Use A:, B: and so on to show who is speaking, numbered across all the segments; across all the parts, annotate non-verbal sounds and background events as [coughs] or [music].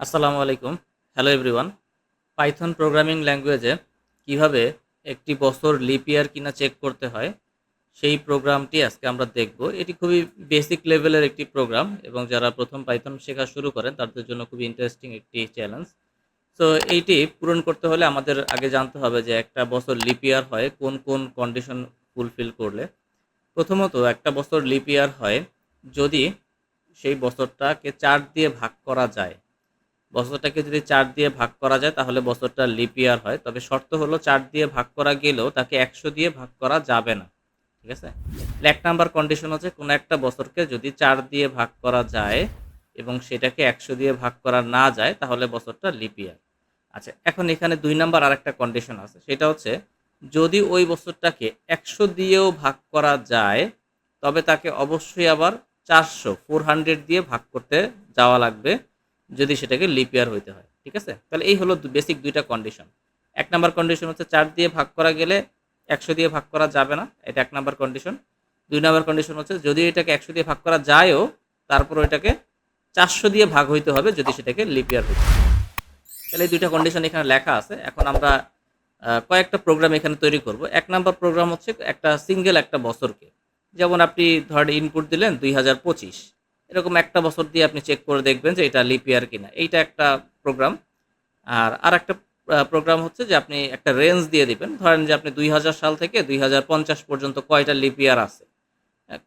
A: আসসালামু আলাইকুম। Hello everyone Python programming ল্যাঙ্গুয়েজে কীভাবে একটি বছর লিপ ইয়ার কিনা চেক করতে হয়, সেই প্রোগ্রামটি আজকে আমরা দেখব। এটি খুবই বেসিক লেভেলের একটি প্রোগ্রাম এবং যারা প্রথম পাইথন শেখা শুরু করেন, তাদের জন্য খুবই ইন্টারেস্টিং একটি চ্যালেঞ্জ সো এইটি পূরণ করতে হলে আমাদের আগে জানতে হবে যে একটা বছর লিপ ইয়ার হয়, কোন কোন কন্ডিশন ফুলফিল করলে। প্রথমত, একটা বছর লিপ ইয়ার হয় যদি সেই বছরটাকে চার দিয়ে ভাগ করা যায়। বছরটাকে যদি চার দিয়ে ভাগ করা যায়, তাহলে বছরটা লিপ ইয়ার হয়। তবে শর্ত হলো, চার দিয়ে ভাগ করা গেলেও তাকে একশো দিয়ে ভাগ করা যাবে না। ঠিক আছে? এক নাম্বার কন্ডিশন হচ্ছে, কোনো একটা বছরকে যদি চার দিয়ে ভাগ করা যায় এবং সেটাকে একশো দিয়ে ভাগ করা না যায়, তাহলে বছরটা লিপ ইয়ার আচ্ছা এখন এখানে দুই নাম্বার আরেকটা কন্ডিশন আছে। সেটা হচ্ছে, যদি ওই বছরটাকে একশো দিয়েও ভাগ করা যায়, তবে তাকে অবশ্যই আবার চারশো ফোর হান্ড্রেড দিয়ে ভাগ করতে যাওয়া লাগবে। যদি সেটাকে লিপ ইয়ার হইতে হয়, ঠিক আছে? তাহলে এই হলো বেসিক দুইটা কন্ডিশন এক নাম্বার কন্ডিশন হচ্ছে চার দিয়ে ভাগ করা গেলে একশো দিয়ে ভাগ করা যাবে না, এটা এক নাম্বার কন্ডিশন দুই নাম্বার কন্ডিশন হচ্ছে যদি এটাকে একশো দিয়ে ভাগ করা যায়ও, তারপর এটাকে চারশো দিয়ে ভাগ হইতে হবে যদি সেটাকে লিপ ইয়ার হইতে তাহলে এই দুইটা কন্ডিশন এখানে লেখা আছে। এখন আমরা কয়েকটা প্রোগ্রাম এখানে তৈরি করব। এক নাম্বার প্রোগ্রাম হচ্ছে একটা সিঙ্গেল একটা বছরকে। যেমন আপনি ধরেন ইনপুট দিলেন দুই হাজার পঁচিশ। এরকম একটা বছর দিয়ে আপনি চেক করে দেখবেন যে এটা লিপ ইয়ার কিনা। এইটা একটা প্রোগ্রাম আর আর একটা প্রোগ্রাম হচ্ছে যে আপনি একটা রেঞ্জ দিয়ে দিবেন। ধরেন যে আপনি দুই হাজার সাল থেকে দুই হাজার পঞ্চাশ পর্যন্ত কয়টা লিপ ইয়ার আছে?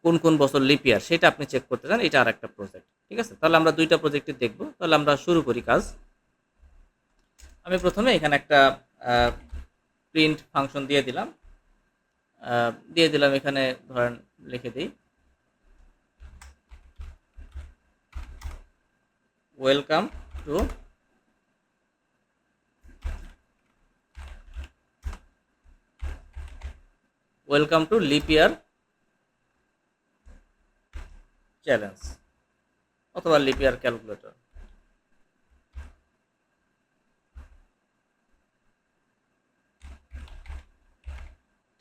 A: কোন কোন বছর লিপ ইয়ার সেটা আপনি চেক করতে চান। এটা আর একটা প্রজেক্ট ঠিক আছে? তাহলে আমরা দুইটা প্রজেক্টই দেখব। তাহলে আমরা শুরু করি কাজ। আমি প্রথমে এখানে একটা প্রিন্ট ফাংশন দিয়ে দিলাম। দিয়ে দিলাম এখানে, ধরেন লিখে দিই। Welcome to welcome to leap year challenge অথবা লিপ ইয়ার ক্যালকুলেটর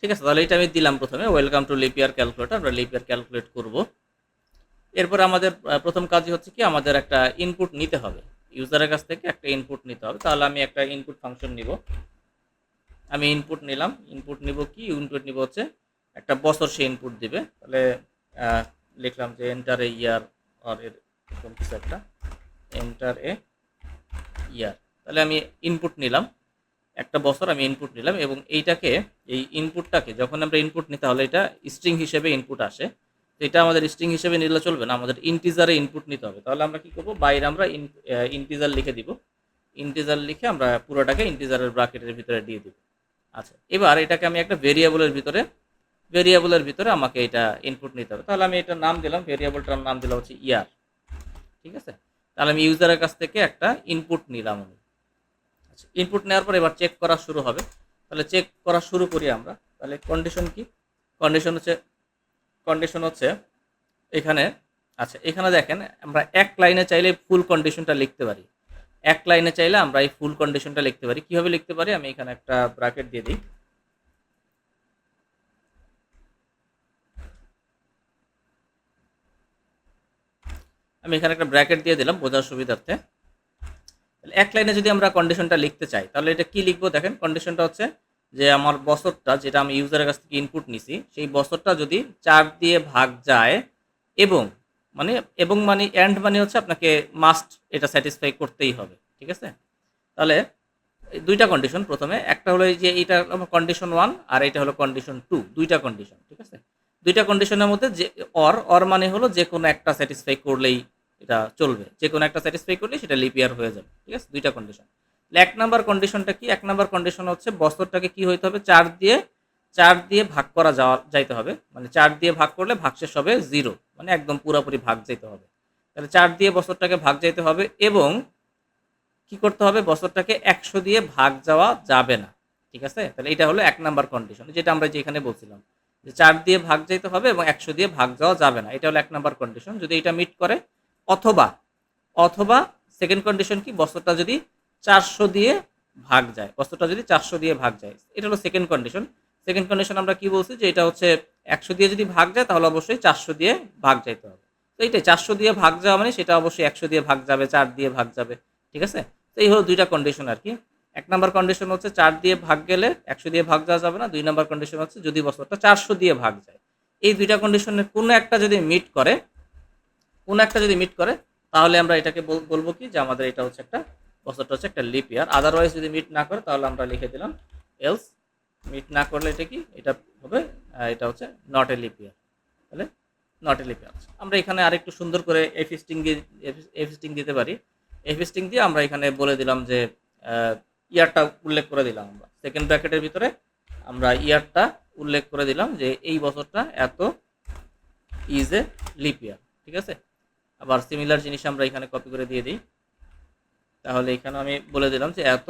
A: ঠিক আছে, তাহলে এটা আমি দিলাম প্রথমে। Welcome to leap year calculator আমরা লিপ ইয়ার ক্যালকুলেট করব। এরপর আমাদের প্রথম কাজই হচ্ছে কি, আমাদের একটা ইনপুট নিতে হবে। ইউজারের কাছ থেকে একটা ইনপুট নিতে হবে। তাহলে আমি একটা ইনপুট ফাংশন নিব। আমি ইনপুট নিলাম। ইনপুট নিব কি? ইনপুট নিব হচ্ছে একটা বছর সে ইনপুট দিবে। তাহলে লিখলাম যে এন্টার এ ইয়ার আর এরকম কিছু একটা। এন্টার এ ইয়ার তাহলে আমি ইনপুট নিলাম। একটা বছর আমি ইনপুট নিলাম এবং এইটাকে, এই ইনপুটটাকে যখন আমরা ইনপুট নিই, তাহলে এটা স্ট্রিং হিসেবে ইনপুট আসে। এটা আমাদের স্ট্রিং হিসেবে নিলে চলবে না, আমাদের ইন্টিজারে ইনপুট নিতে হবে। তাহলে আমরা কি করব? বাইরে আমরা ইন্টিজার লিখে দিব। ইন্টিজার লিখে আমরা পুরোটাকে ইন্টিজারের ব্রাকেটের ভিতরে দিয়ে দিব। আচ্ছা এবার এটাকে আমি একটা ভেরিয়েবলের ভিতরে ভেরিয়েবলের ভিতরে আমাকে এটা ইনপুট নিতে হবে। তাহলে আমি এটা নাম দিলাম ভেরিয়েবলটার নাম দিলাম হচ্ছে ইয়ার ঠিক আছে? তাহলে আমি ইউজারের কাছ থেকে একটা ইনপুট নিলাম আমি। আচ্ছা ইনপুট নেওয়ার পর এবার চেক করা শুরু হবে। তাহলে চেক করা শুরু করি আমরা। তাহলে কন্ডিশন কি? কন্ডিশন হচ্ছে কন্ডিশন হচ্ছে এখানে আচ্ছা এখানে দেখেন, আমরা এক লাইনে চাইলে ফুল কন্ডিশনটা লিখতে পারি। এক লাইনে চাইলে আমরা এই ফুল কন্ডিশনটা লিখতে পারি। কীভাবে লিখতে পারি? আমি এখানে একটা ব্র্যাকেট দিয়ে দিই। আমি এখানে একটা ব্র্যাকেট দিয়ে দিলাম বোঝার সুবিধার্থে। এক লাইনে যদি আমরা কন্ডিশনটা লিখতে চাই, তাহলে এটা কি লিখব? দেখেন কন্ডিশনটা হচ্ছে যে আমার বছরটা যেটা আমি ইউজারের কাছ থেকে ইনপুট নিছি, সেই বছরটা যদি চার দিয়ে ভাগ যায় এবং মানে এবং মানে অ্যান্ড মানে হচ্ছে আপনাকে মাস্ট এটা স্যাটিসফাই করতেই হবে, ঠিক আছে? তাহলে দুইটা কন্ডিশন প্রথমে, একটা হলো যে এইটা কন্ডিশন ওয়ান আর এটা হলো কন্ডিশন টু দুইটা কন্ডিশন ঠিক আছে? দুইটা কন্ডিশনের মধ্যে যে অর অর মানে হলো যে কোনো একটা স্যাটিসফাই করলেই এটা চলবে যে কোনো একটা স্যাটিসফাই করলে সেটা লিপিয়ার হয়ে যাবে, ঠিক আছে? দুইটা কন্ডিশন এক নাম্বার কন্ডিশনটা কি? এক নাম্বার কন্ডিশন হচ্ছে বছরটাকে কি হইতে হবে? চার দিয়ে চার দিয়ে ভাগ করা যাওয়া, যাইতে হবে। মানে চার দিয়ে ভাগ করলে ভাগশেষ হবে জিরো। মানে একদম পুরোপুরি ভাগ যাইতে হবে। তাহলে চার দিয়ে বছরটাকে ভাগ যাইতে হবে এবং কি করতে হবে? বছরটাকে একশো দিয়ে ভাগ যাওয়া যাবে না। ঠিক আছে? তাহলে এটা হলো এক নাম্বার কন্ডিশন। যেটা আমরা যেখানে বলছিলাম যে চার দিয়ে ভাগ যাইতে হবে এবং একশো দিয়ে ভাগ যাওয়া যাবে না। এটা হলো এক নাম্বার কন্ডিশন। যদি এটা মিট করে, অথবা অথবা সেকেন্ড কন্ডিশন কি? বছরটা যদি চারশো দিয়ে ভাগ যায়। বছরটা যদি চারশো দিয়ে ভাগ যায়, এটা হলো সেকেন্ড কন্ডিশন সেকেন্ড কন্ডিশন আমরা কি বলছি? যে এটা হচ্ছে একশো দিয়ে যদি ভাগ যায়, তাহলে অবশ্যই চারশো দিয়ে ভাগ যাইতে হবে। তো এইটাই, চারশো দিয়ে ভাগ যাওয়া মানে সেটা অবশ্যই একশো দিয়ে ভাগ যাবে, চার দিয়ে ভাগ যাবে, ঠিক আছে? তো এই হলো দুইটা কন্ডিশন আর কি। এক নম্বর কন্ডিশন হচ্ছে চার দিয়ে ভাগ গেলে একশো দিয়ে ভাগ যাওয়া যাবে না। দুই নাম্বার কন্ডিশন হচ্ছে যদি বছরটা চারশো দিয়ে ভাগ যায়। এই দুইটা কন্ডিশনের কোনো একটা যদি মিট করে, কোনো একটা যদি মিট করে, তাহলে আমরা এটাকে বলব কি? যে আমাদের এটা হচ্ছে একটা বছরটা হচ্ছে একটা লিপ ইয়ার আদারওয়াইজ যদি মিট না করে, তাহলে আমরা লিখে দিলাম এলস মিট না করলে এটা কি? এটা হবে এটা হচ্ছে নট এ লিপ ইয়ার তাহলে নট এ লিপ ইয়ার আমরা এখানে আরেকটু সুন্দর করে এফিস্টিং দিয়ে এফিস্টিং দিতে পারি। এফ এফিস্টিং দিয়ে আমরা এখানে বলে দিলাম যে ইয়ারটা উল্লেখ করে দিলাম আমরা। সেকেন্ড ব্র্যাকেটের ভিতরে আমরা ইয়ারটা উল্লেখ করে দিলাম যে এই বছরটা এত ইজ এ লিপ ইয়ার ঠিক আছে? আবার সিমিলার জিনিস আমরা এখানে কপি করে দিয়ে দিই। তাহলে এখানে আমি বলে দিলাম যে এত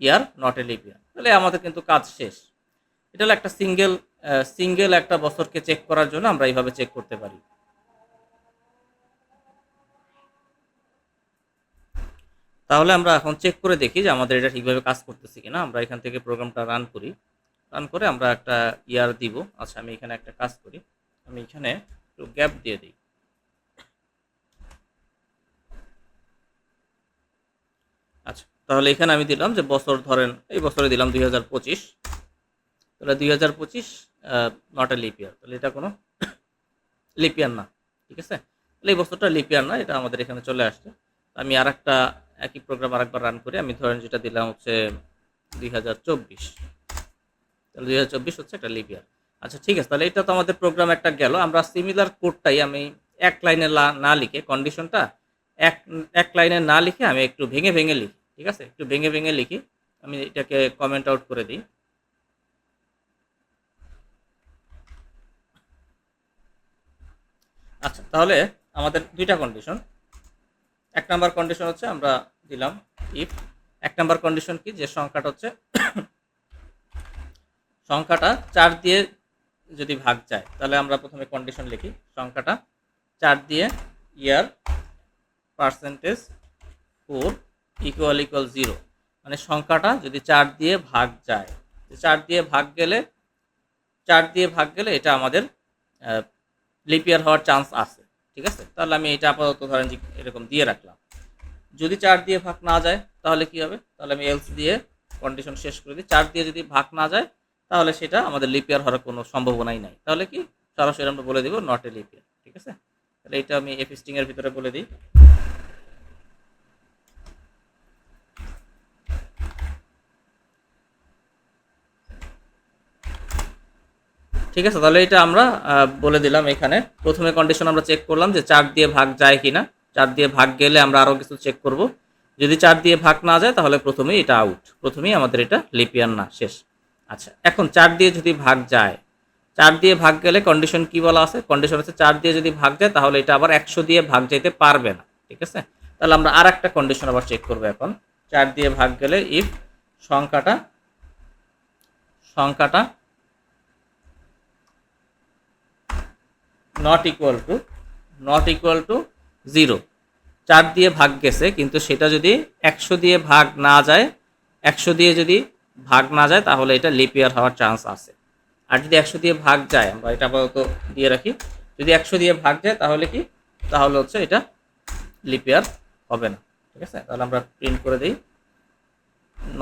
A: ইয়ার নট এ ইয়ার তাহলে আমাদের কিন্তু কাজ শেষ। এটা হলো একটা সিঙ্গেল সিঙ্গেল একটা বছরকে চেক করার জন্য আমরা এইভাবে চেক করতে পারি। তাহলে আমরা এখন চেক করে দেখি যে আমাদের এটা ঠিকভাবে কাজ করতেছে কিনা। আমরা এখান থেকে প্রোগ্রামটা রান করি। রান করে আমরা একটা ইয়ার দিব। আচ্ছা আমি এখানে একটা কাজ করি। আমি এখানে একটু গ্যাপ দিয়ে দিই। আচ্ছা তাহলে এখানে আমি দিলাম যে বছর ধরেন, এই বছরে দিলাম দুই হাজার পঁচিশ। তাহলে দুই হাজার পঁচিশ নট এ লিপিয়ার তাহলে এটা কোনো [coughs] লিপিয়ার না, ঠিক আছে? তাহলে এই বছরটা লিপিয়ার না, এটা আমাদের এখানে চলে আসছে। আমি আর একটা একই প্রোগ্রাম আরেকবার রান করি। আমি ধরেন যেটা দিলাম হচ্ছে দুই হাজার চব্বিশ। তাহলে দুই হাজার চব্বিশ হচ্ছে একটা লিপিয়ার আচ্ছা ঠিক আছে, তাহলে এটা তো আমাদের প্রোগ্রাম একটা গেল। আমরা সিমিলার কোডটাই আমি এক লাইনে না লিখে কন্ডিশনটা এক এক লাইনে না লিখে আমি একটু ভেঙে ভেঙে লিখি। ঠিক আছে? একটু ভেঙে ভেঙে লিখি। আমি এটাকে কমেন্ট আউট করে দিই। আচ্ছা তাহলে আমাদের দুইটা কন্ডিশন এক নাম্বার কন্ডিশন হচ্ছে আমরা দিলাম ইফ এক নাম্বার কন্ডিশন কি? যে সংখ্যাটা হচ্ছে [coughs] সংখ্যাটা চার দিয়ে যদি ভাগ যায়, তাহলে আমরা প্রথমে কন্ডিশন লিখি। সংখ্যাটা চার দিয়ে year percentage four equal equal zero মানে সংখ্যাটা যদি চার দিয়ে ভাগ যায় চার দিয়ে ভাগ গেলে, চার দিয়ে ভাগ গেলে এটা আমাদের লিপিয়ার হওয়ার চান্স আছে। ঠিক আছে? তাহলে আমি এটা আপাতত ধরেন এরকম দিয়ে রাখলাম। যদি চার দিয়ে ভাগ না যায়, তাহলে কি হবে? তাহলে আমি এলস দিয়ে কন্ডিশন শেষ করে দিই। চার দিয়ে যদি ভাগ না যায়, তাহলে সেটা আমাদের লিপিয়ার হওয়ার কোনো সম্ভাবনাই নাই। তাহলে কি? সরাসরি আমরা বলে দিব নট এ লিপিয়ার ঠিক আছে? তাহলে এটা আমি এফ এর ভিতরে বলে দিই। ঠিক আছে? তাহলে এটা আমরা বলে দিলাম এখানে। প্রথমে কন্ডিশন আমরা চেক করলাম যে চার দিয়ে ভাগ যায় কিনা। চার দিয়ে ভাগ গেলে আমরা আরও কিছু চেক করব। যদি চার দিয়ে ভাগ না যায়, তাহলে প্রথমেই এটা আউট প্রথমেই আমাদের এটা লিপিয়ার না, শেষ। আচ্ছা এখন চার দিয়ে যদি ভাগ যায়, চার দিয়ে ভাগ গেলে কন্ডিশন কি বলা আছে? কন্ডিশন হচ্ছে চার দিয়ে যদি ভাগ যায়, তাহলে এটা আবার একশো দিয়ে ভাগ যেতে পারবে না, ঠিক আছে? তাহলে আমরা আর একটা কন্ডিশন আবার চেক করব এখন। চার দিয়ে ভাগ গেলে ইফ সংখ্যাটা সংখ্যাটা not equal to not equal to zero চার দিয়ে ভাগ গেছে, কিন্তু সেটা যদি একশো দিয়ে ভাগ না যায়, একশো দিয়ে যদি ভাগ না যায়, তাহলে এটা লিপিয়ার হওয়ার চান্স আছে। আর যদি একশো দিয়ে ভাগ যায়, আমরা এটা আপাতত দিয়ে রাখি, যদি একশো দিয়ে ভাগ যায়, তাহলে কি? তাহলে হচ্ছে এটা লিপিয়ার হবে না। ঠিক আছে? তাহলে আমরা প্রিন্ট করে দিই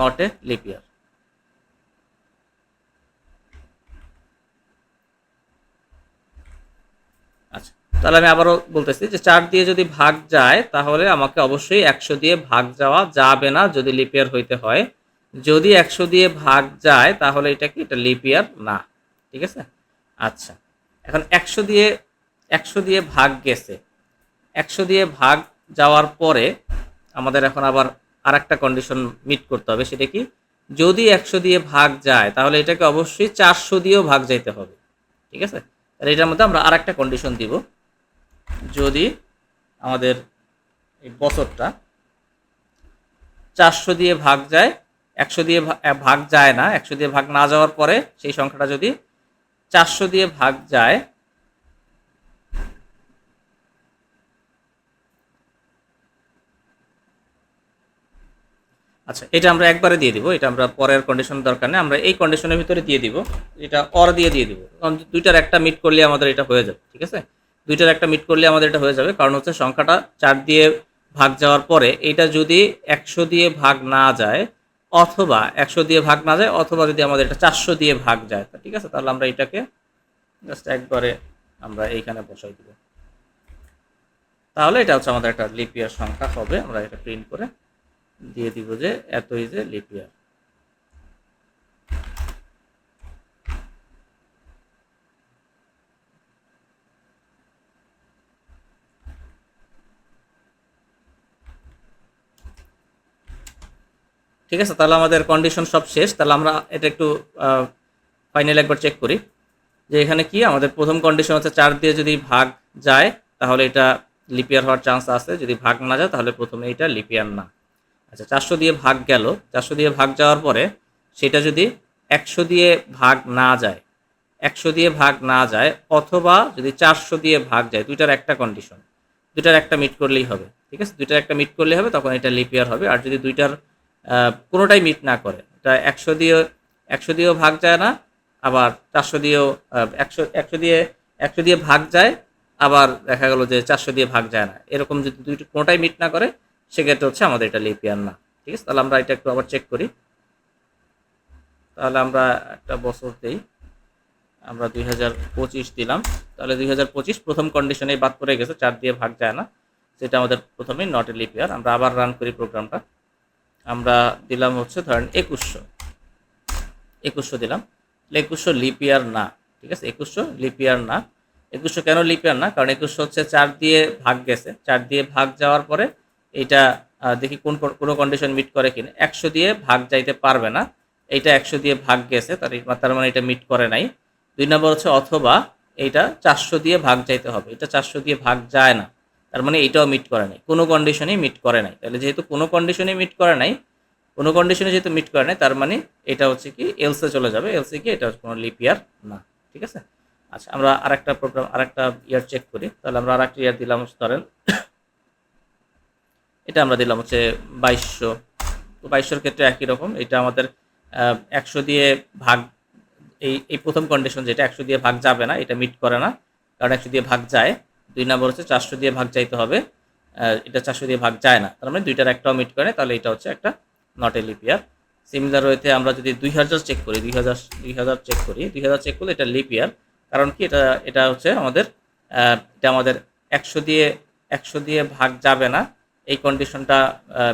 A: নট এ লিপিয়ার আচ্ছা তাহলে আমি আবারও বলতেছি যে চার দিয়ে যদি ভাগ যায়, তাহলে আমাকে অবশ্যই একশো দিয়ে ভাগ যাওয়া যাবে না যদি লিপিয়ার হইতে হয়। যদি একশো দিয়ে ভাগ যায়, তাহলে এটা কি? এটা লিপিয়ার না। ঠিক আছে? আচ্ছা। এখন একশো দিয়ে একশো দিয়ে ভাগ গেছে। একশো দিয়ে ভাগ যাওয়ার পরে আমাদের এখন আবার আর একটা কন্ডিশন মিট করতে হবে, সেটা কি? যদি একশো দিয়ে ভাগ যায়, তাহলে এটাকে অবশ্যই চারশো দিয়েও ভাগ যাইতে হবে। ঠিক আছে? তাহলে এটার মধ্যে আমরা আর একটা কন্ডিশন দিব। যদি আমাদের এই বছরটা চারশো দিয়ে ভাগ যায়, একশো দিয়ে ভাগ যায় না, একশো দিয়ে ভাগ না যাওয়ার পরে সেই সংখ্যাটা যদি চারশো দিয়ে ভাগ যায় আচ্ছা এটা আমরা একবারে দিয়ে দিব, এটা আমরা পরের কন্ডিশন দরকার নেই, আমরা এই কন্ডিশনের ভিতরে দিয়ে দিব, এটা অর দিয়ে দিয়ে দিব। দুইটার একটা মিট করলে আমাদের এটা হয়ে যাবে, ঠিক আছে? দুইটার একটা মিট করলে আমাদের এটা হয়ে যাবে। কারণ হচ্ছে সংখ্যাটা চার দিয়ে ভাগ যাওয়ার পরে এটা যদি একশো দিয়ে ভাগ না যায় অথবা একশো দিয়ে ভাগ না যায় অথবা যদি আমাদের এটা চারশো দিয়ে ভাগ যায় ঠিক আছে? তাহলে আমরা এটাকে জাস্ট একবারে আমরা এইখানে বসাই দিব। তাহলে এটা হচ্ছে আমাদের একটা লিপিয়ার সংখ্যা হবে। আমরা এটা প্রিন্ট করে দিয়ে দিব যে এতই যে লিপিয়ার। ঠিক আছে, তাহলে আমাদের কন্ডিশন সব শেষ। তাহলে আমরা এটা একটু ফাইনাল একবার চেক করি। যে এখানে কি, আমাদের প্রথম কন্ডিশন হচ্ছে চার দিয়ে যদি ভাগ যায়, তাহলে এটা লিপিয়ার হওয়ার চান্স আছে। যদি ভাগ না যায়, তাহলে প্রথমে এটা লিপিয়ার না। আচ্ছা চারশো দিয়ে ভাগ গেল। চারশো দিয়ে ভাগ যাওয়ার পরে সেটা যদি একশো দিয়ে ভাগ না যায়, একশো দিয়ে ভাগ না যায়, অথবা যদি চারশো দিয়ে ভাগ যায়, দুইটার একটা কন্ডিশন দুইটার একটা মিট করলেই হবে, ঠিক আছে? দুইটার একটা মিট করলেই হবে, তখন এটা লিপিয়ার হবে। আর যদি দুইটার কোনোটাই মিট না করে। এটা একশো দিয়ে একশো দিয়েও ভাগ যায় না, আবার চারশো দিয়েও একশো একশো দিয়ে একশো দিয়ে ভাগ যায়, আবার দেখা গেল যে চারশো দিয়ে ভাগ যায় না। এরকম যদি দুইটি কোনোটাই মিট না করে, সেক্ষেত্রে হচ্ছে আমাদের এটা লিপিয়ার না। ঠিক আছে? তাহলে আমরা এটা একটু আবার চেক করি। তাহলে আমরা একটা বছর দিই। আমরা দুই হাজার পঁচিশ দিলাম। তাহলে দুই হাজার পঁচিশ প্রথম কন্ডিশনে বাদ পড়ে গেছে, চার দিয়ে ভাগ যায় না। সেটা আমাদের প্রথমেই নট এ লিপিয়ার আমরা আবার রান করি প্রোগ্রামটা আমরা দিলাম হচ্ছে ধরেন একুশশো। একুশশো দিলাম। একুশশো লিপিয়ার না, ঠিক আছে? একুশশো লিপিয়ার না। একুশশো কেন লিপিয়ার না? কারণ একুশশো হচ্ছে চার দিয়ে ভাগ গেছে। চার দিয়ে ভাগ যাওয়ার পরে এইটা দেখি কোন, কোন- কোনো কন্ডিশন মিট করে কিনা। একশো দিয়ে ভাগ যাইতে পারবে না। এইটা একশো দিয়ে ভাগ গেছে, তার তার মানে এটা মিট করে নাই। দুই নম্বর হচ্ছে অথবা এইটা চারশো দিয়ে ভাগ যাইতে হবে। এটা চারশো দিয়ে ভাগ যায় না। তার মানে এইটাও মিট করে নাই। কোনো কন্ডিশনেই মিট করে নাই। তাহলে যেহেতু কোনো কন্ডিশনে মিট করে নাই, কোনো কন্ডিশনে যেহেতু মিট করে নাই, তার মানে এটা হচ্ছে কি এলসে চলে যাবে। এলসে কি এটা কোনো লিপিয়ার না, ঠিক আছে? আচ্ছা আমরা আরেকটা প্রোগ্রাম আরেকটা ইয়ার চেক করি। তাহলে আমরা আরেকটা ইয়ার দিলাম ধরেন, এটা আমরা দিলাম হচ্ছে বাইশশো। তো বাইশশোর ক্ষেত্রে একই রকম, এটা আমাদের একশো দিয়ে ভাগ, এই এই প্রথম কন্ডিশন যেটা একশো দিয়ে ভাগ যাবে না, এটা মিট করে না। কারণ একশো দিয়ে ভাগ যায় দুই নম্বর হচ্ছে চারশো দিয়ে ভাগ যাইতে হবে। এটা চারশো দিয়ে ভাগ যায় না। তার মানে দুইটার একটাও মিট করে, তাহলে এটা হচ্ছে একটা নট এ লিপিয়ার সিমিলার ওয়েতে আমরা যদি দুই হাজার চেক করি, দুই হাজার দুই হাজার চেক করি, দুই হাজার চেক করলে এটা লিপিয়ার কারণ কি এটা এটা হচ্ছে আমাদের এটা আমাদের একশো দিয়ে একশো দিয়ে ভাগ যাবে না। এই কন্ডিশনটা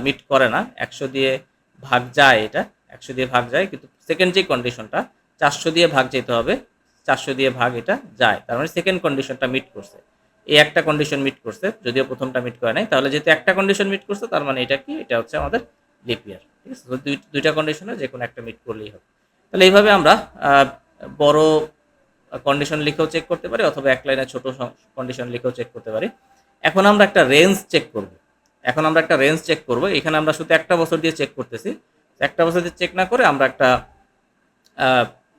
A: মিট করে না। একশো দিয়ে ভাগ যায় এটা, একশো দিয়ে ভাগ যায়, কিন্তু সেকেন্ড যে কন্ডিশনটা চারশো দিয়ে ভাগ যেতে হবে, চারশো দিয়ে ভাগ এটা যায়। তার মানে সেকেন্ড কন্ডিশনটা মিট করছে। এই একটা কন্ডিশন মিট করছে, যদিও প্রথমটা মিট করে নাই, তাহলে যেহেতু একটা কন্ডিশন মিট করছে, তার মানে এটা কি? এটা হচ্ছে আমাদের লিপিয়ার ঠিক আছে? দুইটা কন্ডিশনে যে কোনো একটা মিট করলেই হবে। তাহলে এইভাবে আমরা বড় কন্ডিশন লিখেও চেক করতে পারি, অথবা এক লাইনে ছোট কন্ডিশন লিখেও চেক করতে পারি। এখন আমরা একটা রেঞ্জ চেক করব। এখন আমরা একটা রেঞ্জ চেক করব। এখানে আমরা শুধু একটা বছর দিয়ে চেক করতেছি। একটা বছর দিয়ে চেক না করে আমরা একটা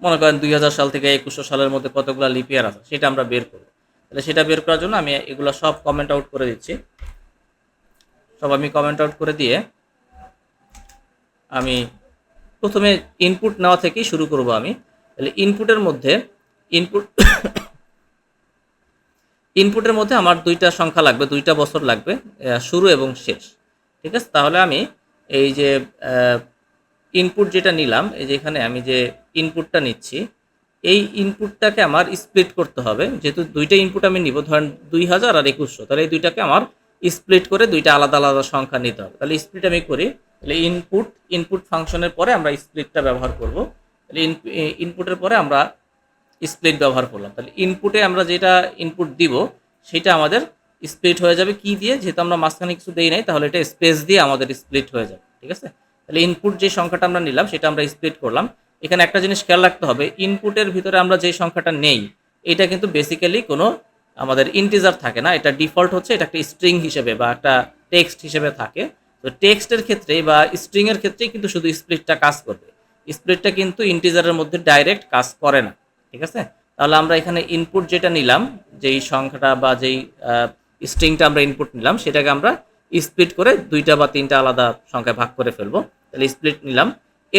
A: মনে করেন দুই হাজার সাল থেকে একুশশো সালের মধ্যে কতগুলো লিপিয়ার আছে, সেটা আমরা বের করব। তাহলে সেটা বের করার জন্য আমি এগুলো সব কমেন্ট আউট করে দিচ্ছি। সব আমি কমেন্ট আউট করে দিয়ে আমি প্রথমে ইনপুট নেওয়া থেকেই শুরু করব আমি। তাহলে ইনপুটের মধ্যে ইনপুট ইনপুটের [coughs] মধ্যে আমার দুইটা সংখ্যা লাগবে, দুইটা বছর লাগবে শুরু এবং শেষ। ঠিক আছে? তাহলে আমি এই যে ইনপুট যেটা নিলাম, এই যে এখানে আমি যে ইনপুটটা নিচ্ছি এই ইনপুটটাকে আমার স্প্লিট করতে হবে। যেহেতু দুইটা ইনপুট আমি নিব, ধরেন দুই হাজার আর একুশশো, তাহলে এই দুইটাকে আমার স্প্লিট করে দুইটা আলাদা আলাদা সংখ্যা নিতে হবে। তাহলে স্প্লিট আমি করি, তাহলে ইনপুট ইনপুট ফাংশনের পরে আমরা স্প্লিটটা ব্যবহার করব। তাহলে ইনপুটের পরে আমরা স্প্লিট ব্যবহার করলাম। তাহলে ইনপুটে আমরা যেটা ইনপুট দিব, সেটা আমাদের স্প্লিট হয়ে যাবে। কি দিয়ে? যেহেতু আমরা মাঝখানে কিছু দেই নাই, তাহলে এটা স্পেস দিয়ে আমাদের স্প্লিট হয়ে যাবে। ঠিক আছে? তাহলে ইনপুট যে সংখ্যাটা আমরা নিলাম, সেটা আমরা স্প্লিট করলাম। এখানে একটা জিনিস খেয়াল রাখতে হবে ইনপুটের ভিতরে আমরা যে সংখ্যাটা নেই, এটা কিন্তু বেসিক্যালি কোনো আমাদের ইন্টিজার থাকে না, এটা ডিফল্ট হচ্ছে, এটা একটা স্ট্রিং হিসেবে বা একটা টেক্সট হিসেবে থাকে। তো টেক্সটের ক্ষেত্রে বা স্ট্রিং এর ক্ষেত্রেই কিন্তু শুধু স্প্লিটটা কাজ করবে। স্প্লিটটা কিন্তু ইন্টিজারের মধ্যে ডাইরেক্ট কাজ করে না, ঠিক আছে? তাহলে আমরা এখানে ইনপুট যেটা নিলাম, যেই সংখ্যাটা বা যেই স্ট্রিংটা আমরা ইনপুট নিলাম, সেটাকে আমরা স্প্লিট করে দুইটা বা তিনটা আলাদা সংখ্যায় ভাগ করে ফেলব। তাহলে স্প্লিট নিলাম।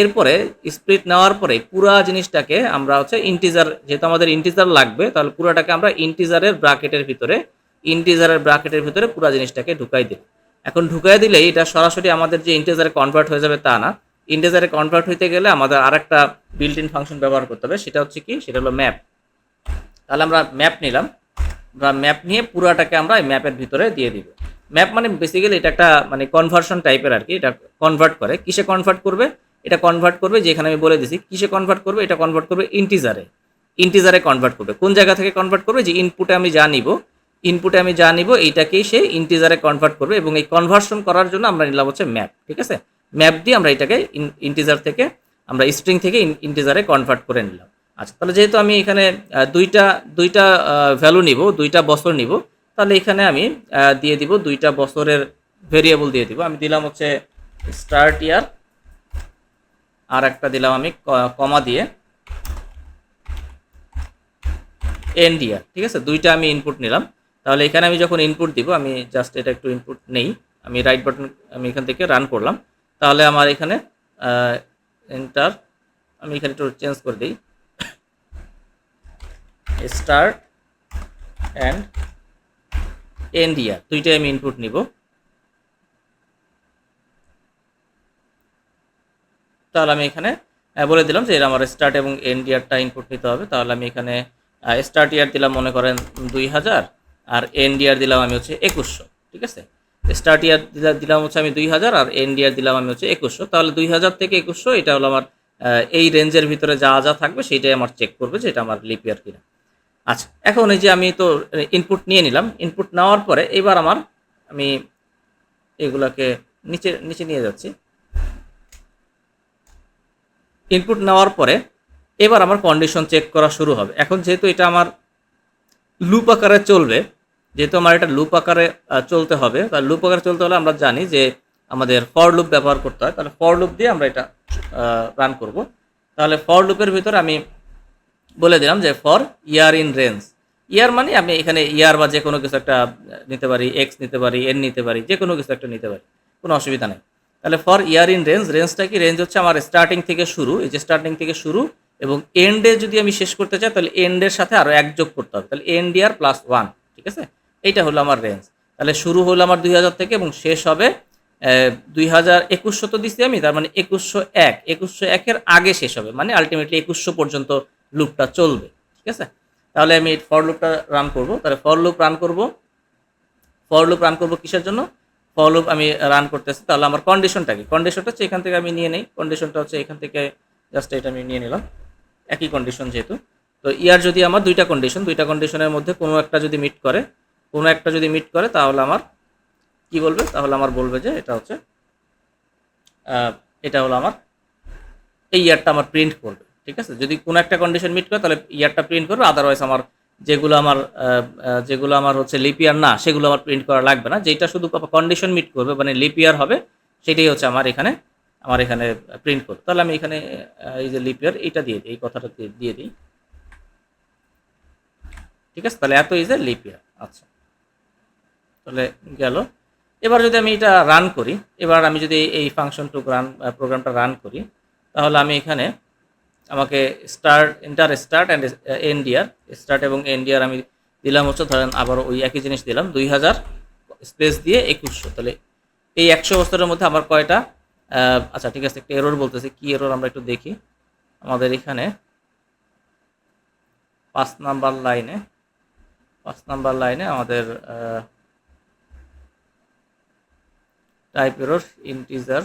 A: এরপরে স্প্লিট নেওয়ার পরে পুরা জিনিসটাকে আমরা হচ্ছে ইন্টিজার যেহেতু আমাদের ইন্টিজার লাগবে, তাহলে পুরাটাকে আমরা ইন্টিজারের ব্রাকেটের ভিতরে ইন্টিজারের ব্রাকেটের ভিতরে পুরা জিনিসটাকে ঢুকাই দিই। এখন ঢুকাই দিলেই এটা সরাসরি আমাদের যে ইন্টেজারে কনভার্ট হয়ে যাবে তা না। ইন্টেজারে কনভার্ট হইতে গেলে আমাদের আরেকটা বিল্ট ইন ফাংশন ব্যবহার করতে হবে, সেটা হচ্ছে কি? সেটা হলো ম্যাপ তাহলে আমরা ম্যাপ নিলাম। আমরা ম্যাপ নিয়ে পুরাটাকে আমরা ম্যাপের ভিতরে দিয়ে দিব। ম্যাপ মানে বেসিক্যালি এটা একটা মানে কনভার্সন টাইপের আর কি, এটা কনভার্ট করে। কিসে কনভার্ট করবে? এটা কনভার্ট করবে, যেখানে আমি বলে দিছি, কিসে কনভার্ট করবে? এটা কনভার্ট করবে ইন্টিজারে ইন্টিজারে কনভার্ট করবে। কোন জায়গা থেকে কনভার্ট করবে? যে ইনপুটে আমি যা নিব ইনপুটে আমি যা নিব এইটাকেই সে ইন্টিজারে কনভার্ট করবে এবং এই কনভার্সন করার জন্য আমরা নিলাম হচ্ছে ম্যাপ ঠিক আছে? ম্যাপ দিয়ে আমরা এটাকে ইন্টিজার থেকে, আমরা স্ট্রিং থেকে ইন্টিজারে কনভার্ট করে নিলাম। আচ্ছা তাহলে যেহেতু আমি এখানে দুইটা দুইটা ভ্যালু নিব, দুইটা বছর নিব, তাহলে এখানে আমি দিয়ে দিব দুইটা বছরের ভেরিয়েবল দিয়ে দিব। আমি দিলাম হচ্ছে স্টার্ট ইয়ার আর একটা দিলাম আমি কমা দিয়ে। এন্ড ইয়ার ঠিক আছে? দুইটা আমি ইনপুট নিলাম। তাহলে এখানে আমি যখন ইনপুট দিব, আমি জাস্ট এটা একটু ইনপুট নেই, আমি রাইট বাটন আমি এখান থেকে রান করলাম। তাহলে আমার এখানে এন্টার আমি এখানে একটু চেঞ্জ করে দিই। স্টার্ট অ্যান্ড এন্ড ইয়ার দুইটাই আমি ইনপুট নিব। তাহলে আমি এখানে বলে দিলাম যে এর আমার স্টার্ট এবং এন্ড ইয়ারটা ইনপুট নিতে হবে। তাহলে আমি এখানে স্টার্ট ইয়ার দিলাম মনে করেন দুই হাজার, আর এন্ড ইয়ার দিলাম আমি হচ্ছে একুশশো, ঠিক আছে? স্টার্ট ইয়ার দিলাম হচ্ছে আমি দুই হাজার, আর এন্ড ইয়ার দিলাম আমি হচ্ছে একুশশো। তাহলে দুই হাজার থেকে একুশশো, এটা হলো আমার এই রেঞ্জের ভিতরে যা যা থাকবে সেইটাই আমার চেক করবে যে এটা আমার লিপ ইয়ার কিনা। আচ্ছা এখন এই যে আমি তো ইনপুট নিয়ে নিলাম। ইনপুট নেওয়ার পরে এবার আমার আমি এগুলাকে নিচে নিচে নিয়ে যাচ্ছি। ইনপুট নেওয়ার পরে এবার আমার কন্ডিশন চেক করা শুরু হবে। এখন যেহেতু এটা আমার লুপ আকারে চলবে, যেহেতু আমার এটা লুপ আকারে চলতে হবে, বা লুপ আকারে চলতে হলে আমরা জানি যে আমাদের ফর লুপ ব্যবহার করতে হয়। তাহলে ফর লুপ দিয়ে আমরা এটা রান করব। তাহলে ফর লুপের ভিতর আমি বলে দিলাম যে for year in range year মানে আমি এখানে ইয়ার বা যে কোনো কিছু একটা নিতে পারি এক্স নিতে পারি এন নিতে পারি যে কোনো কিছু একটা নিতে পারি, কোনো অসুবিধা নেই। তাহলে ফর ইয়ার ইন রেঞ্জ রেঞ্জটা কি? রেঞ্জ হচ্ছে আমার স্টার্টিং থেকে শুরু। এই যে স্টার্টিং থেকে শুরু এবং এন্ডে যদি আমি শেষ করতে চাই, তাহলে এন্ডের সাথে আরও এক যোগ করতে হবে। তাহলে এন্ড ইয়ার প্লাস ওয়ান ঠিক আছে? এইটা হলো আমার রেঞ্জ তাহলে শুরু হলো আমার দুই হাজার থেকে এবং শেষ হবে দুই হাজার একুশশো তো দিচ্ছি আমি, তার মানে একুশশো এক। একুশশো একের আগে শেষ হবে মানে আলটিমেটলি একুশশো পর্যন্ত লুপটা চলবে, ঠিক আছে? তাহলে আমি ফর লুপটা রান করব। তাহলে ফর লুপ রান করব। ফর লুপ রান করব কিসের জন্য? লুপ আমি রান করতেছি, তাহলে আমার কন্ডিশনটা কি? কন্ডিশনটা হচ্ছে এখান থেকে আমি নিয়ে নেই। কন্ডিশনটা হচ্ছে এখান থেকে জাস্ট এটা আমি নিয়ে নিলাম। একই কন্ডিশন যেহেতু। তো ইয়ার যদি আমার দুইটা কন্ডিশন দুইটা কন্ডিশনের মধ্যে কোনো একটা যদি মিট করে, কোনো একটা যদি মিট করে, তাহলে আমার কি বলবে? তাহলে আমার বলবে যে এটা হচ্ছে এটা হলো আমার, এই ইয়ারটা আমার প্রিন্ট করবে। ঠিক আছে? যদি কোনো একটা কন্ডিশন মিট করে, তাহলে ইয়ারটা প্রিন্ট করবে আদারওয়াইজ আমার যেগুলো আমার যেগুলো আমার হচ্ছে লিপিয়ার না, সেগুলো আমার প্রিন্ট করা লাগবে না। যেটা শুধু কন্ডিশন মিট করবে মানে লিপিয়ার হবে, সেটাই হচ্ছে আমার এখানে আমার এখানে প্রিন্ট করবে। তাহলে আমি এখানে এই যে লিপিয়ার এইটা দিয়ে দিই, এই কথাটা দিয়ে দিয়ে দিই। ঠিক আছে? তাহলে এত ইজ এ লিপিয়ার আচ্ছা। তাহলে গেল। এবার যদি আমি এটা রান করি, এবার আমি যদি এই ফাংশনটুক রান প্রোগ্রামটা রান করি, তাহলে আমি এখানে আমাকে start enter start and end year start এবং এন্ড ইয়ার আমি দিলাম হচ্ছে, ধরেন আবার ওই একই জিনিস দিলাম দুই হাজার স্পেস দিয়ে একুশশো। তাহলে এই একশো বছরের মধ্যে আমার কয়টা? আচ্ছা ঠিক আছে, একটা এরোর বলতেছে, কি এরোর আমরা একটু দেখি। আমাদের এখানে পাঁচ নাম্বার লাইনে পাঁচ নাম্বার লাইনে আমাদের type error integer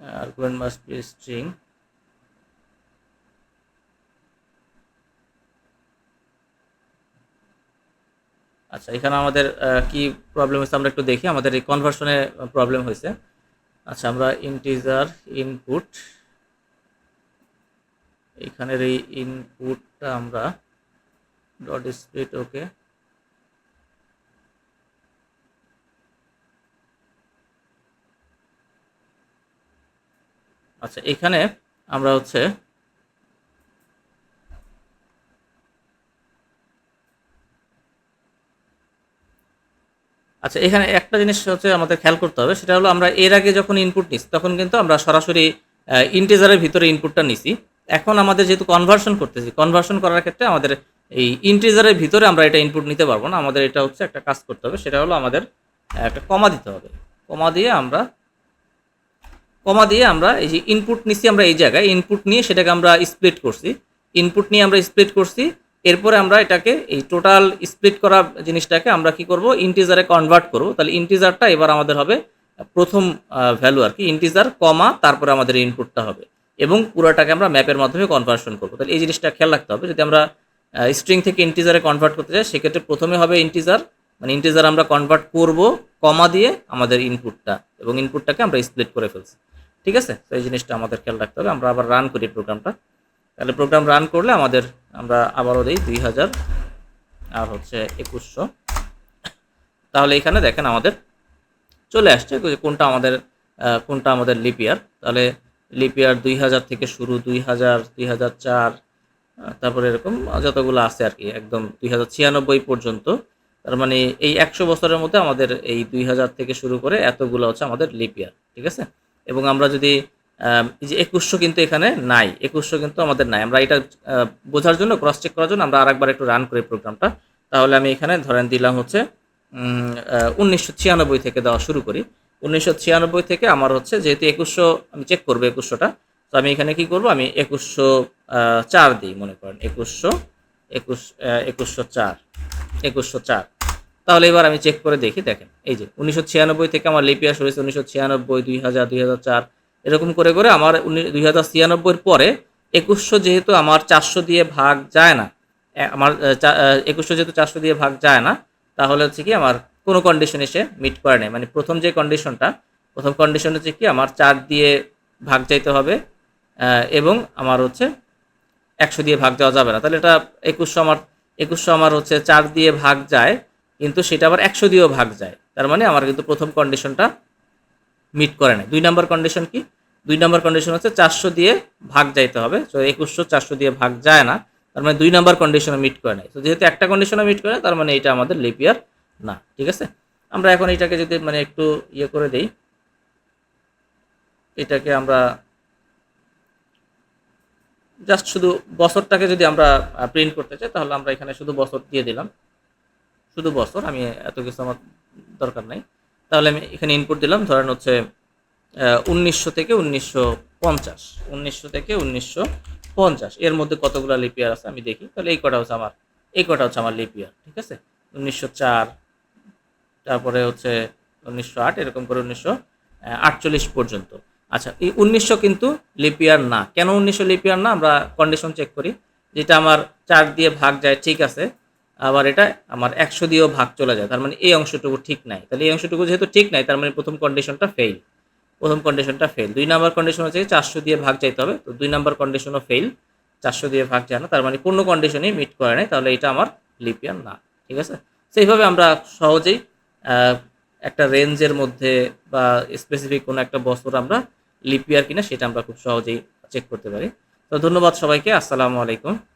A: argument must be string. আচ্ছা এখানে আমাদের কি প্রবলেম হয়েছে আমরা একটু দেখি। আমাদের এই কনভার্সনে প্রবলেম হয়েছে। আচ্ছা আমরা ইন্টিজার ইনপুট এখানের এই ইনপুটটা আমরা ডট স্প্লিট ওকে আচ্ছা এখানে আমরা হচ্ছে আচ্ছা এখানে একটা জিনিস হচ্ছে আমাদের খেয়াল করতে হবে, সেটা হলো আমরা এর আগে যখন ইনপুট নিচ্ছি তখন কিন্তু আমরা সরাসরি ইন্টিজারের ভিতরে ইনপুটটা নিছি। এখন আমাদের যেহেতু কনভার্সন করতেছি কনভার্সন করার ক্ষেত্রে আমাদের এই ইন্টিজারের ভিতরে আমরা এটা ইনপুট নিতে পারব না। আমাদের এটা হচ্ছে একটা কাজ করতে হবে, সেটা হলো আমাদের একটা কমা দিতে হবে। কমা দিয়ে আমরা কমা দিয়ে আমরা এই যে ইনপুট নিচ্ছি আমরা এই জায়গায় ইনপুট নিয়ে সেটাকে আমরা স্প্লিট করছি। ইনপুট নিয়ে আমরা স্প্লিট করছি, এরপরে আমরা এটাকে এই টোটাল স্প্লিট করা জিনিসটাকে আমরা কি করব? ইন্টিজারে কনভার্ট করব। তাহলে ইন্টিজারটা এবার আমাদের হবে প্রথম ভ্যালু আর কি ইন্টিজার কমা, তারপরে আমাদের ইনপুটটা হবে। এবং পুরোটাকে আমরা ম্যাপের মাধ্যমে কনভার্সন করব। তাহলে এই জিনিসটা খেয়াল রাখতে হবে, যদি আমরা স্ট্রিং থেকে ইন্টিজারে কনভার্ট করতে চাই সেক্ষেত্রে প্রথমে হবে ইন্টিজার মানে ইন্টিজার আমরা কনভার্ট করব, কমা দিয়ে আমাদের ইনপুটটা এবং ইনপুটটাকে আমরা স্প্লিট করে ফেলছি। ঠিক আছে? তো এই জিনিসটা আমাদের খেয়াল রাখতে হবে। আমরা আবার রান করি প্রোগ্রামটা তাহলে প্রোগ্রাম রান করলে আমাদের, আমরা আবারও দিই দুই হাজার আর হচ্ছে একুশশো। তাহলে এখানে দেখেন আমাদের চলে আসছে কোনটা আমাদের কোনটা আমাদের লিপিয়ার তাহলে লিপিয়ার দুই হাজার থেকে শুরু, দুই হাজার দুই হাজার চার তারপরে এরকম যতগুলো আছে আর কি, একদম দুই হাজার ছিয়ানব্বই পর্যন্ত। তার মানে এই একশো বছরের মধ্যে আমাদের এই দুই হাজার থেকে শুরু করে এতগুলো হচ্ছে আমাদের লিপিয়ার ঠিক আছে? এবং আমরা যদি যে একুশশো কিন্তু এখানে নাই, একুশশো কিন্তু আমাদের নাই। আমরা এটা বোঝার জন্য ক্রস চেক করার জন্য আমরা আরেকবার একটু রান করি প্রোগ্রামটা তাহলে আমি এখানে ধরেন দিলাম হচ্ছে উনিশশো ছিয়ানব্বই থেকে দেওয়া শুরু করি। উনিশশো ছিয়ানব্বই থেকে আমার হচ্ছে, যেহেতু একুশশো, আমি চেক করব একুশশোটা, তো আমি এখানে কি করব? আমি একুশশো চার দিই, মনে করেন। একুশশো, একুশ একুশশো চার একুশশো চার। তাহলে এবার আমি চেক করে দেখি, দেখেন, এই যে উনিশশো ছিয়ানব্বই থেকে আমার লিপিয়ার শুরু হয়েছে উনিশশো ছিয়ানব্বই, দুই হাজার দুই হাজার চার, এরকম করে করে আমার দুই হাজার ছিয়ানব্বইয়ের পরে একুশশো যেহেতু আমার চারশো দিয়ে ভাগ যায় না আমার একুশশো যেহেতু চারশো দিয়ে ভাগ যায় না, তাহলে হচ্ছে কি আমার কোনো কন্ডিশন এসে মিট করে নেই। মানে প্রথম যে কন্ডিশনটা প্রথম কন্ডিশন হচ্ছে কি আমার চার দিয়ে ভাগ চাইতে হবে এবং আমার হচ্ছে একশো দিয়ে ভাগ দেওয়া যাবে না। তাহলে এটা একুশশো আমার একুশশো আমার হচ্ছে চার দিয়ে ভাগ যায় কিন্তু সেটা আবার একশো দিয়েও ভাগ যায়। তার মানে আমার কিন্তু প্রথম কন্ডিশনটা মিট করে না দুই নাম্বার কন্ডিশন কি? দুই নম্বর কন্ডিশন হচ্ছে চারশো দিয়ে ভাগ যাইতে হবে। তো একুশশো চারশো দিয়ে ভাগ যায় না। তার মানে দুই নম্বর কন্ডিশনে মিট করে নাই। তো যেহেতু একটা কন্ডিশনে মিট করে, তার মানে এটা আমাদের লিপিয়ার না। ঠিক আছে? আমরা এখন এটাকে যদি মানে একটু ইয়ে করে দেই। এটাকে আমরা জাস্ট শুধু বছরটাকে যদি আমরা প্রিন্ট করতে চাই, তাহলে আমরা এখানে শুধু বছর দিয়ে দিলাম। শুধু বছর আমি এত কিছু আমার দরকার নাই। তাহলে আমি এখানে ইনপুট দিলাম, ধরেন হচ্ছে উনিশশো থেকে উনিশশো পঞ্চাশ। উনিশশো থেকে উনিশশো পঞ্চাশ। এর মধ্যে কতগুলো লিপিয়ার আছে আমি দেখি। তাহলে এই কটা হচ্ছে আমার, এই কটা হচ্ছে আমার লিপিয়ার ঠিক আছে? উনিশশো চার, তারপরে হচ্ছে উনিশশো আট, এরকম করে উনিশশো আটচল্লিশ পর্যন্ত। আচ্ছা এই উনিশশো কিন্তু লিপিয়ার না। কেন উনিশশো লিপিয়ার না? আমরা কন্ডিশন চেক করি। যেটা আমার চার দিয়ে ভাগ যায়, ঠিক আছে? আবার এটা আমার একশো দিয়েও ভাগ চলে যায়, তার মানে এই অংশটুকু ঠিক নাই। তাহলে এই অংশটুকু যেহেতু ঠিক নাই, তার মানে প্রথম কন্ডিশনটা ফেল প্রথম কন্ডিশনটা ফেল দুই নাম্বার কন্ডিশন হচ্ছে চারশো দিয়ে ভাগ চাইতে হবে, তো দুই নাম্বার কন্ডিশনও ফেল চারশো দিয়ে ভাগ যায় না, তার মানে কোনো কন্ডিশনেই মিট করে নাই, তাহলে এটা আমার লিপিয়ার না, ঠিক আছে? সেইভাবে আমরা সহজেই একটা রেঞ্জের মধ্যে বা স্পেসিফিক কোনো একটা বছর আমরা লিপিয়ার কিনা সেটা আমরা খুব সহজেই চেক করতে পারি। তো ধন্যবাদ সবাইকে, আসসালামু আলাইকুম।